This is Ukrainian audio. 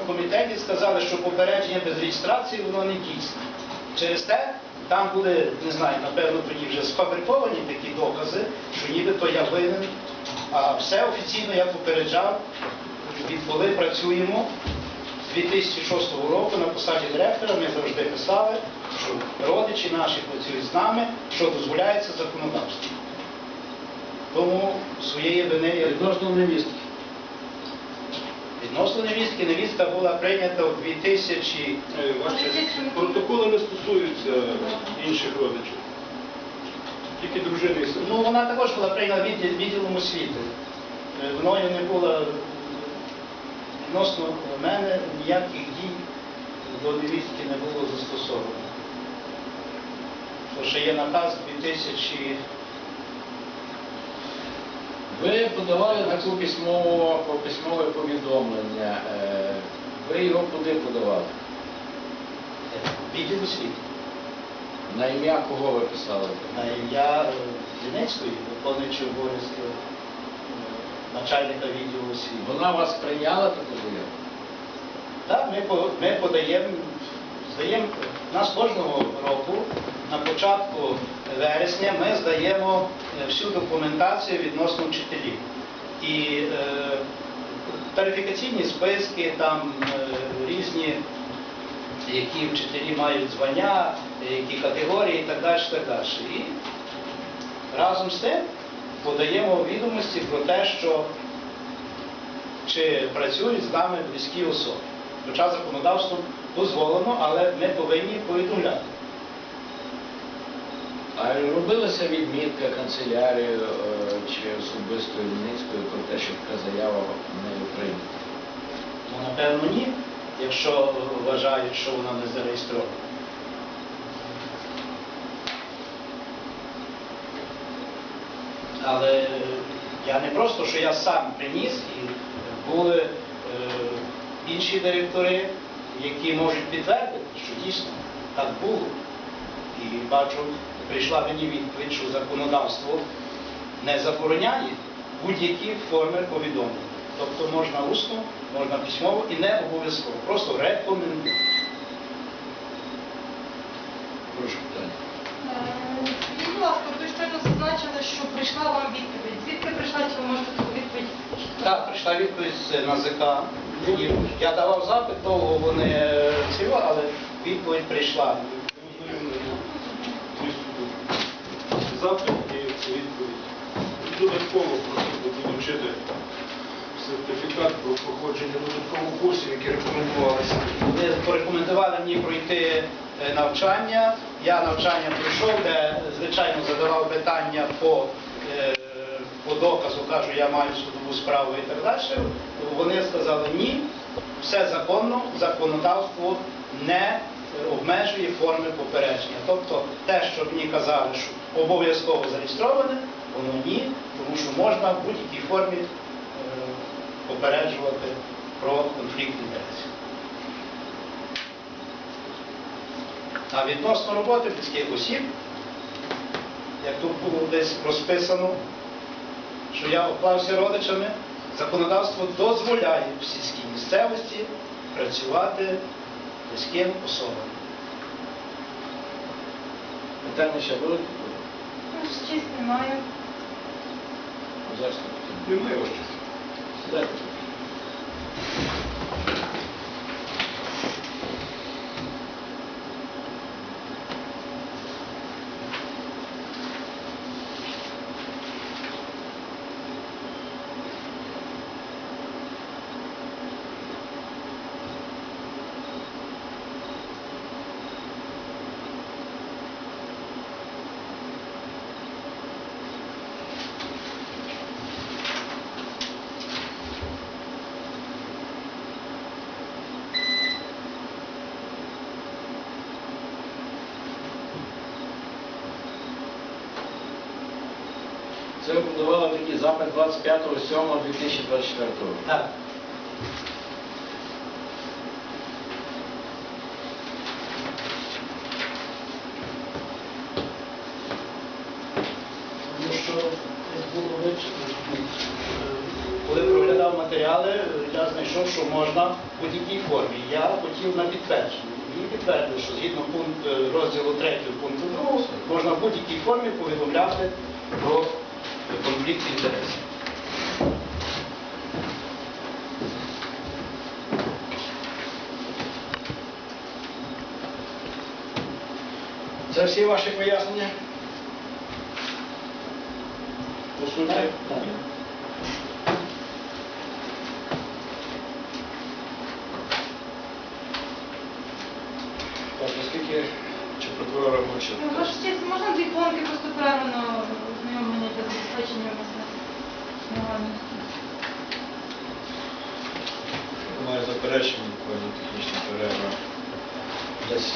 комітеті сказали, що попередження без реєстрації воно не дійсне. Через те там були, не знаю, напевно, тоді вже сфабриковані такі докази, що нібито я винен. А все офіційно я попереджав, відколи працюємо з 2006 року на посаді директора. Ми завжди писали, що родичі наші працюють з нами, що дозволяється законодавством. Тому своєї вини я Відносно невістки. Відносно невістки, невістка була прийнята у 2000... Е, протоколи не стосуються інших родичів. Тільки дружини і сина. Ну, вона також була прийнята відділ, відділом освіти. Е, Мною не було відносно мене ніяких дій до невістки не було застосовано. То ще є наказ 2000... Ви подавали таку письмову, письмове повідомлення. Е, Ви його куди подавали? відділ освіти. На ім'я кого ви писали? На ім'я е, Зінецької, виконуючого обов'язки е, начальника відділу освіти. Вона вас прийняла таку заяву? Так, ми, ми подаємо, здаємо, нас кожного року на початку вересня ми здаємо е, всю документацію відносно вчителів. І е, тарифікаційні списки, там е, різні, які вчителі мають звання, які категорії і так далі. Так далі. І разом з тим подаємо відомості про те, що чи працюють з нами близькі особи. Хоча законодавством дозволено, але ми повинні повідомляти. А робилася відмітка канцелярією е, чи особисто Вінницькою про те, що така заява не прийнята? Ну, напевно, ні, якщо вважають, що вона не зареєстрована. Але я не просто, що я сам приніс, і були е, інші директори, які можуть підтвердити, що дійсно так було. І бачу, прийшла мені відповідь, що законодавство не забороняє будь-які форми повідомлення. Тобто можна усно, можна письмово і не обов'язково, просто рекомендую. Прошу питання. Е, будь ласка, ви щойно зазначили, що прийшла вам відповідь. Звідки прийшла, чи ви можете таку відповідь? Так, прийшла відповідь з НАЗК. І Я давав запит, довго вони е, цього, але відповідь прийшла. Запит і відповідь. Додатково просто долучити сертифікат про проходження додаткових курсів, які рекомендувалися. Вони порекомендували мені пройти е, навчання. Я навчання пройшов, де, звичайно, задавав питання по, е, по доказу, кажу, я маю судову справу і так далі. Вони сказали ні, все законно, законодавство не обмежує форми попередження. Тобто те, що мені казали, що обов'язково зареєстроване, воно ні, тому що можна в будь-якій формі е, попереджувати про конфлікт інтересів. А відносно роботи близьких осіб, як тут було десь розписано, що я оплався родичами, законодавство дозволяє в сільській місцевості працювати близьким особам. Питання ще будуть? Щось немає. Немає ось. Сідайте. Це ви подавали такий запит 25.07.2024 року. Тому що було коли проглядав матеріали я знайшов, що можна в будь-якій формі. Я хотів на підтвердження. Мені підтвердили, що згідно пункт, е, розділу 3 пункту 2 можна в будь-якій формі повідомляти про конфлікт інтересів. Це всі ваші пояснення? По суті, Так, так. Чи прокурора? Ну, Ваша честь, можна дві колонки просто правильно ознайомлення для забезпечення основності? Немає заперечень, буквально технічна перерва. Десь